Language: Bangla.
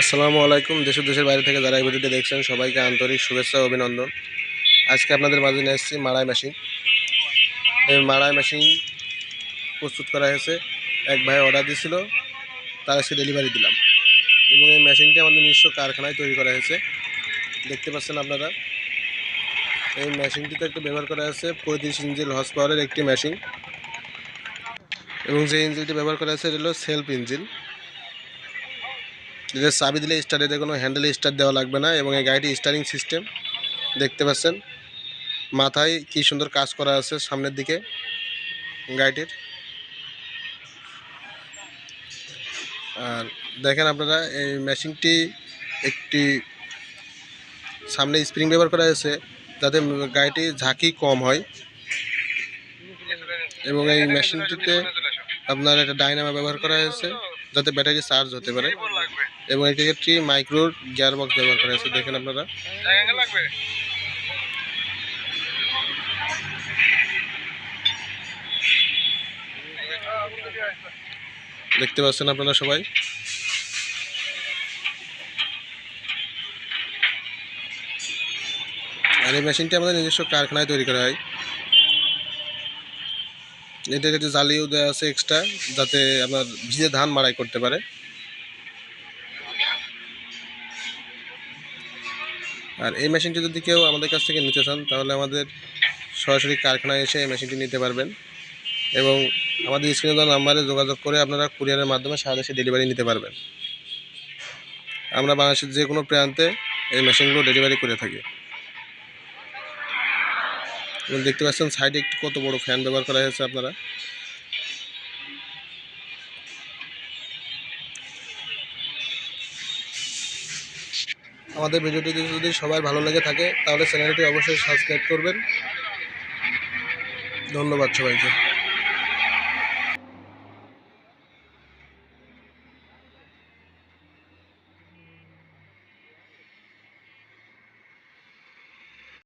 আসসালামু আলাইকুম, দেশ দেশের বাইরে থেকে যারা এই ভিডিওটি দেখছেন, সবাইকে আন্তরিক শুভেচ্ছা অভিনন্দন। আজকে আপনাদের মাঝে নিয়ে এসেছি মাড়াই মেশিন এই মাড়াই মেশিন প্রস্তুত করা হয়েছে। এক ভাই অর্ডার দিয়েছিল, তার আজকে ডেলিভারি দিলাম। এবং এই মেশিনটি আমাদের নিজস্ব কারখানায় তৈরি করা হয়েছে। দেখতে পাচ্ছেন আপনারা, এই মেশিনটিতে একটু ব্যবহার করা হয়েছে পঁয়ত্রিশ ইঞ্জিল হর্স পাওয়ারের একটি মেশিন এবং যে ইঞ্জিনটি ব্যবহার করা হয়েছে, এটা হলো সেলফ ইঞ্জিন এটা চাবি দিলে স্টার্ট এতে কোনো হ্যান্ডেলে স্টার্ট দেওয়া লাগবে না এবং এই গাড়িটি স্টারিং সিস্টেম দেখতে পাচ্ছেন। মাথায় কি সুন্দর কাজ করা আছে সামনের দিকে গাড়িটির। আর দেখেন আপনারা, এই মেশিনটি একটি সামনে স্প্রিং ব্যবহার করা হয়েছে, যাতে গাড়িটি ঝাঁকি কম হয়। এবং এই মেশিনটিতে আপনার একটা ডাইনামা ব্যবহার করা হয়েছে। যাতে ব্যাটারি চার্জ হতে পারে। এবং এটি একটি মাইক্রো গিয়ার বক্স ব্যবহার করা আছে দেখেন আপনারা। দেখতে পাচ্ছেন আপনারা সবাই? আর এই মেশিনটি আমাদের নিজস্ব কারখানায় তৈরি করা হয়। এটার একটি জালিও দেওয়া আছে এক্সট্রা যাতে আপনার ভিজে ধান মাড়াই করতে পারে। আর এই মেশিনটি যদি কেউ আমাদের কাছ থেকে নিতে চান, তাহলে আমাদের সরাসরি কারখানায় এসে এই মেশিনটি নিতে পারবেন। এবং আমাদের স্ক্রিনে দেওয়া নাম্বারে যোগাযোগ করে আপনারা কুরিয়ারের মাধ্যমে সারা দেশে ডেলিভারি নিতে পারবেন। আমরা বাংলাদেশের যে কোনো প্রান্তে এই মেশিনগুলো ডেলিভারি করে থাকি। এবং দেখতে পাচ্ছেন সাইডে একটি কত বড় ফ্যান ব্যবহার করা হয়েছে আপনারা। আমাদের ভিডিওটি যদি সবাই ভালো লেগে থাকে, তাহলে চ্যানেলটি অবশ্যই সাবস্ক্রাইব করবেন। ধন্যবাদ সবাইকে।